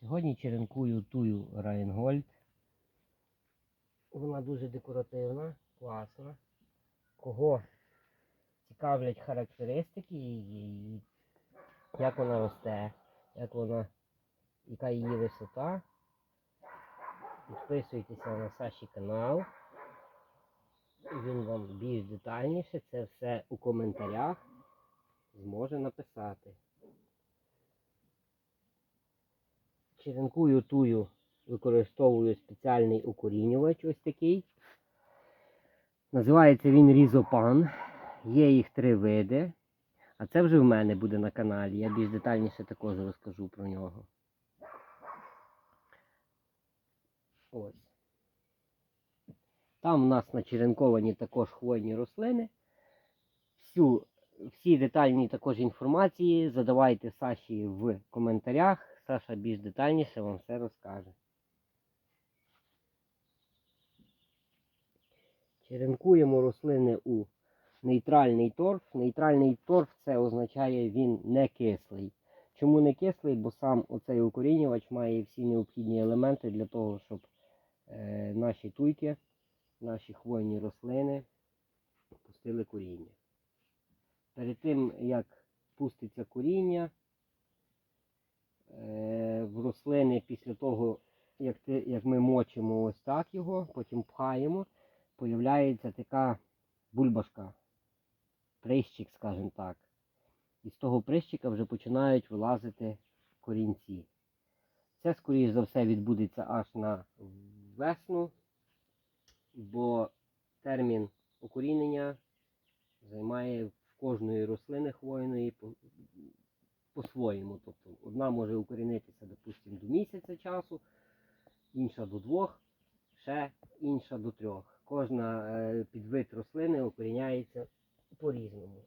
Сьогодні черенкую тую Райнгольд. Вона дуже декоративна, класна. Кого цікавлять характеристики її, як вона росте, як вона, яка її висота. Підписуйтеся на Саші канал. Він вам більш детальніше це все у коментарях зможе написати. Черенкую тую використовую спеціальний укорінювач ось такий. Називається він різопан. Є їх три види. А це вже в мене буде на каналі. Я більш детальніше також розкажу про нього. Ось. Там у нас начеренковані також хвойні рослини. Всю, всі детальні також інформації задавайте Саші в коментарях. Саша більш детальніше вам все розкаже. Черенкуємо рослини у нейтральний торф. Нейтральний торф це означає він не кислий. Чому не кислий? Бо сам оцей укорінювач має всі необхідні елементи для того, щоб е, наші туйки, наші хвойні рослини пустили коріння. Перед тим, як пуститься коріння, в рослини після того, як, як ми мочимо ось так його, потім пхаємо, появляється така бульбашка, прищик, скажімо так. І з того прищика вже починають вилазити корінці. Це, скоріш за все, відбудеться аж на весну, бо термін укорінення займає в кожної рослини хвойної по-своєму. Тобто одна може укорінитися, допустимо, до місяця часу, інша до двох, ще інша до трьох. Кожна е, підвид рослини укоріняється по-різному.